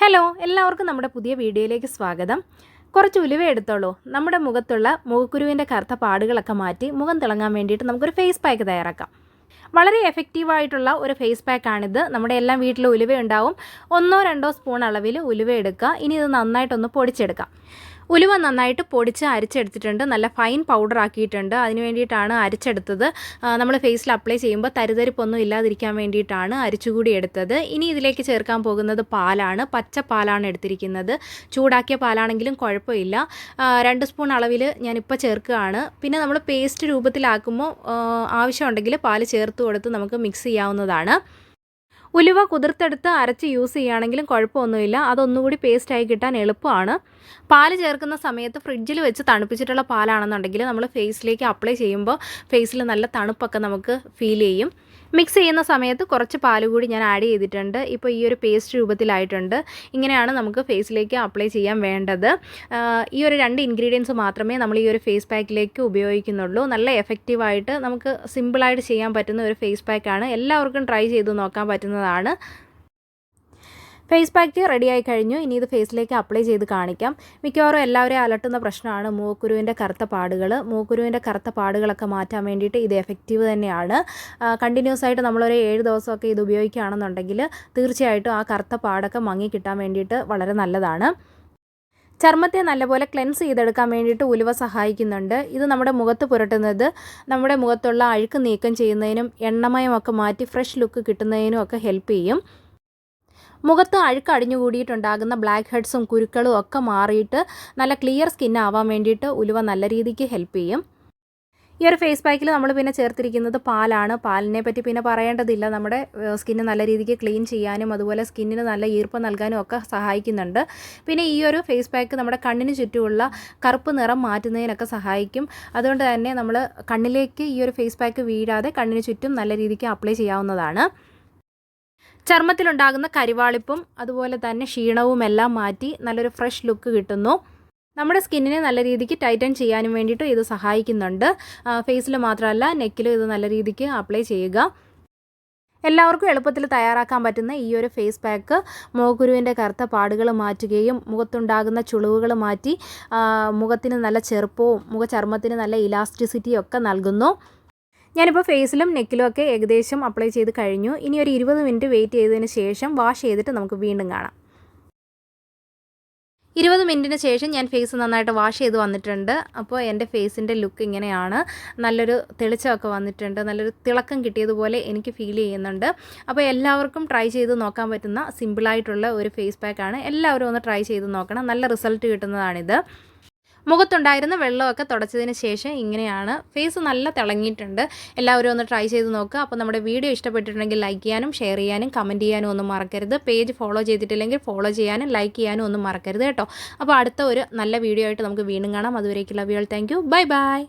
Hello എല്ലാവർക്കും നമ്മുടെ പുതിയ വീഡിയോയിലേക്ക് സ്വാഗതം. കുറച്ച് ഉലുവ എടുത്തോളൂ. നമ്മുടെ മുഖത്തുള്ള മുഖക്കുരുവിന്റെ കറുത്ത പാടുകളൊക്കെ മാറ്റി മുഖം തിളങ്ങാൻ വേണ്ടിയിട്ട് നമുക്കൊരു ഫേസ് പാക്ക് തയ്യാറാക്കാം. വളരെ എഫക്റ്റീവായിട്ടുള്ള ഒരു ഫേസ് പാക്കാണിത് നമ്മുടെ എല്ലാം വീട്ടിൽ ഉലുവ ഉണ്ടാവും. ഒന്നോ രണ്ടോ സ്പൂൺ അളവിൽ ഉലുവ എടുക്കുക. ഇനി ഇത് നന്നായിട്ടൊന്ന് പൊടിച്ചെടുക്കാം. ഉലുവ നന്നായിട്ട് പൊടിച്ച് അരിച്ചെടുത്തിട്ടുണ്ട്. നല്ല ഫൈൻ പൗഡർ ആക്കിയിട്ടുണ്ട്. അതിന് വേണ്ടിയിട്ടാണ് അരിച്ചെടുത്തത്. നമ്മൾ ഫേസിൽ അപ്ലൈ ചെയ്യുമ്പോൾ തരിതരിപ്പൊന്നും ഇല്ലാതിരിക്കാൻ വേണ്ടിയിട്ടാണ് അരിച്ചുകൂടി എടുത്തത്. ഇനി ഇതിലേക്ക് ചേർക്കാൻ പോകുന്നത് പാലാണ്. പച്ച പാലാണ് എടുത്തിരിക്കുന്നത്. ചൂടാക്കിയ പാലാണെങ്കിലും കുഴപ്പമില്ല. രണ്ട് സ്പൂൺ അളവിൽ ഞാനിപ്പോൾ ചേർക്കുകയാണ്. പിന്നെ നമ്മൾ പേസ്റ്റ് രൂപത്തിലാക്കുമ്പോൾ ആവശ്യമുണ്ടെങ്കിൽ പാൽ ചേർത്ത് കൊടുത്ത് നമുക്ക് മിക്സ് ചെയ്യാവുന്നതാണ്. ഉലുവ കുതിർത്തെടുത്ത് അരച്ച് യൂസ് ചെയ്യുകയാണെങ്കിലും കുഴപ്പമൊന്നുമില്ല. അതൊന്നുകൂടി പേസ്റ്റായി കിട്ടാൻ എളുപ്പമാണ്. പാൽ ചേർക്കുന്ന സമയത്ത് ഫ്രിഡ്ജിൽ വെച്ച് തണുപ്പിച്ചിട്ടുള്ള പാലാണെന്നുണ്ടെങ്കിൽ നമ്മൾ ഫേസിലേക്ക് അപ്ലൈ ചെയ്യുമ്പോൾ ഫേസിൽ നല്ല തണുപ്പൊക്കെ നമുക്ക് ഫീൽ ചെയ്യും. മിക്സ് ചെയ്യുന്ന സമയത്ത് കുറച്ച് പാൽ കൂടി ഞാൻ ആഡ് ചെയ്തിട്ടുണ്ട്. ഇപ്പോൾ ഈ ഒരു പേസ്റ്റ് രൂപത്തിലായിട്ടുണ്ട്. ഇങ്ങനെയാണ് നമുക്ക് ഫേസിലേക്ക് അപ്ലൈ ചെയ്യാൻ വേണ്ടത്. ഈ ഒരു രണ്ട് ഇൻഗ്രീഡിയൻസ് മാത്രമേ നമ്മൾ ഈ ഒരു ഫേസ് പാക്കിലേക്ക് ഉപയോഗിക്കുന്നുള്ളൂ. നല്ല എഫക്റ്റീവായിട്ട് നമുക്ക് സിമ്പിളായിട്ട് ചെയ്യാൻ പറ്റുന്ന ഒരു ഫേസ് പാക്കാണ് എല്ലാവർക്കും ട്രൈ ചെയ്ത് നോക്കാൻ പറ്റുന്നതാണ്. ഫേസ് പാക്ക് റെഡിയായി കഴിഞ്ഞു. ഇനി ഇത് ഫേസിലേക്ക് അപ്ലൈ ചെയ്ത് കാണിക്കാം. മിക്കവാറും എല്ലാവരെയും അലട്ടുന്ന പ്രശ്നമാണ് മൂക്കുരുവിന്റെ കറുത്ത പാടുകൾ മൂക്കുരുവിന്റെ കറുത്ത പാടുകളൊക്കെ മാറ്റാൻ വേണ്ടിയിട്ട് ഇത് എഫക്റ്റീവ് തന്നെയാണ്. കണ്ടിന്യൂസ് ആയിട്ട് നമ്മളൊരു ഏഴ് ദിവസമൊക്കെ ഇത് ഉപയോഗിക്കുകയാണെന്നുണ്ടെങ്കിൽ തീർച്ചയായിട്ടും ആ കറുത്ത പാടൊക്കെ മങ്ങി കിട്ടാൻ വേണ്ടിയിട്ട് വളരെ നല്ലതാണ്. ചർമ്മത്തെ നല്ലപോലെ ക്ലെൻസ് ചെയ്തെടുക്കാൻ വേണ്ടിയിട്ട് ഉലുവ സഹായിക്കുന്നുണ്ട്. ഇത് നമ്മുടെ മുഖത്ത് പുരട്ടുന്നത് നമ്മുടെ മുഖത്തുള്ള അഴുക്ക് നീക്കം ചെയ്യുന്നതിനും എണ്ണമയമൊക്കെ മാറ്റി ഫ്രഷ് ലുക്ക് കിട്ടുന്നതിനും ഒക്കെ ഹെൽപ്പ് ചെയ്യും. മുഖത്ത് അഴുക്ക് അടിഞ്ഞുകൂടിയിട്ടുണ്ടാകുന്ന ബ്ലാക്ക് ഹെഡ്സും കുരുക്കളും ഒക്കെ മാറിയിട്ട് നല്ല ക്ലിയർ സ്കിൻ ആവാൻ വേണ്ടിയിട്ട് ഉലുവ നല്ല രീതിക്ക് ഹെൽപ്പ് ചെയ്യും. ഈ ഒരു ഫേസ് പാക്കിൽ നമ്മൾ പിന്നെ ചേർത്തിരിക്കുന്നത് പാലാണ്. പാലിനെ പറ്റി പിന്നെ പറയേണ്ടതില്ല. നമ്മുടെ സ്കിന്ന് നല്ല രീതിക്ക് ക്ലീൻ ചെയ്യാനും അതുപോലെ സ്കിന്നിന് നല്ല ഈർപ്പം നൽകാനും ഒക്കെ സഹായിക്കുന്നുണ്ട്. പിന്നെ ഈ ഒരു ഫേസ് പാക്ക് നമ്മുടെ കണ്ണിന് ചുറ്റുമുള്ള കറുപ്പ് നിറം മാറ്റുന്നതിനൊക്കെ സഹായിക്കും. അതുകൊണ്ട് തന്നെ നമ്മൾ കണ്ണിലേക്ക് ഈ ഒരു ഫേസ് പാക്ക് വീഴാതെ കണ്ണിന് ചുറ്റും നല്ല രീതിക്ക് അപ്ലൈ ചെയ്യാവുന്നതാണ്. ചർമ്മത്തിലുണ്ടാകുന്ന കരിവാളിപ്പും അതുപോലെ തന്നെ ക്ഷീണവും എല്ലാം മാറ്റി നല്ലൊരു ഫ്രഷ് ലുക്ക് കിട്ടുന്നു. നമ്മുടെ സ്കിന്നിനെ നല്ല രീതിക്ക് ടൈറ്റൻ ചെയ്യാനും വേണ്ടിയിട്ട് ഇത് സഹായിക്കുന്നുണ്ട്. ഫേസിൽ മാത്രമല്ല നെക്കിലും ഇത് നല്ല രീതിക്ക് അപ്ലൈ ചെയ്യുക. എല്ലാവർക്കും എളുപ്പത്തിൽ തയ്യാറാക്കാൻ പറ്റുന്ന ഈ ഒരു ഫേസ് പാക്ക് മുഖക്കുരുവിന്റെ കറുത്ത പാടുകൾ മാറ്റുകയും മുഖത്തുണ്ടാകുന്ന ചുളിവുകൾ മാറ്റി മുഖത്തിന് നല്ല ചെറുപ്പവും മുഖചർമ്മത്തിന് നല്ല ഇലാസ്റ്റിസിറ്റിയും ഒക്കെ നൽകുന്നു. ഞാനിപ്പോൾ ഫേസിലും നെക്കിലും ഒക്കെ ഏകദേശം അപ്ലൈ ചെയ്ത് കഴിഞ്ഞു. ഇനി ഒരു ഇരുപത് മിനിറ്റ് വെയിറ്റ് ചെയ്തതിന് ശേഷം വാഷ് ചെയ്തിട്ട് നമുക്ക് വീണ്ടും കാണാം. ഇരുപത് മിനിറ്റിന് ശേഷം ഞാൻ ഫേസ് നന്നായിട്ട് വാഷ് ചെയ്ത് വന്നിട്ടുണ്ട്. അപ്പോൾ എന്റെ ഫേസിന്റെ ലുക്ക് ഇങ്ങനെയാണ്. നല്ലൊരു തെളിച്ചമൊക്കെ വന്നിട്ടുണ്ട്. നല്ലൊരു തിളക്കം കിട്ടിയതുപോലെ എനിക്ക് ഫീൽ ചെയ്യുന്നുണ്ട്. അപ്പോൾ എല്ലാവർക്കും ട്രൈ ചെയ്ത് നോക്കാൻ പറ്റുന്ന സിമ്പിളായിട്ടുള്ള ഒരു ഫേസ് പാക്കാണ്. എല്ലാവരും ഒന്ന് ട്രൈ ചെയ്ത് നോക്കണം. നല്ല റിസൾട്ട് കിട്ടുന്നതാണിത്. മുഖത്തുണ്ടായിരുന്ന വെള്ളമൊക്കെ തുടച്ചതിന് ശേഷം ഇങ്ങനെയാണ്. ഫേസ് നല്ല തിളങ്ങിയിട്ടുണ്ട്. എല്ലാവരും ഒന്ന് ട്രൈ ചെയ്ത് നോക്കുക അപ്പോൾ നമ്മുടെ വീഡിയോ ഇഷ്ടപ്പെട്ടിട്ടുണ്ടെങ്കിൽ ലൈക്ക് ചെയ്യാനും ഷെയർ ചെയ്യാനും കമന്റ് ചെയ്യാനും ഒന്നും മറക്കരുത്. പേജ് ഫോളോ ചെയ്തിട്ടില്ലെങ്കിൽ ഫോളോ ചെയ്യാനും ലൈക്ക് ചെയ്യാനും ഒന്നും മറക്കരുത് കേട്ടോ. അപ്പോൾ അടുത്ത ഒരു നല്ല വീഡിയോ ആയിട്ട് നമുക്ക് വീണ്ടും കാണാം. അതുവരേക്കുള്ള വിയോൾ താങ്ക് യു ബൈ ബൈ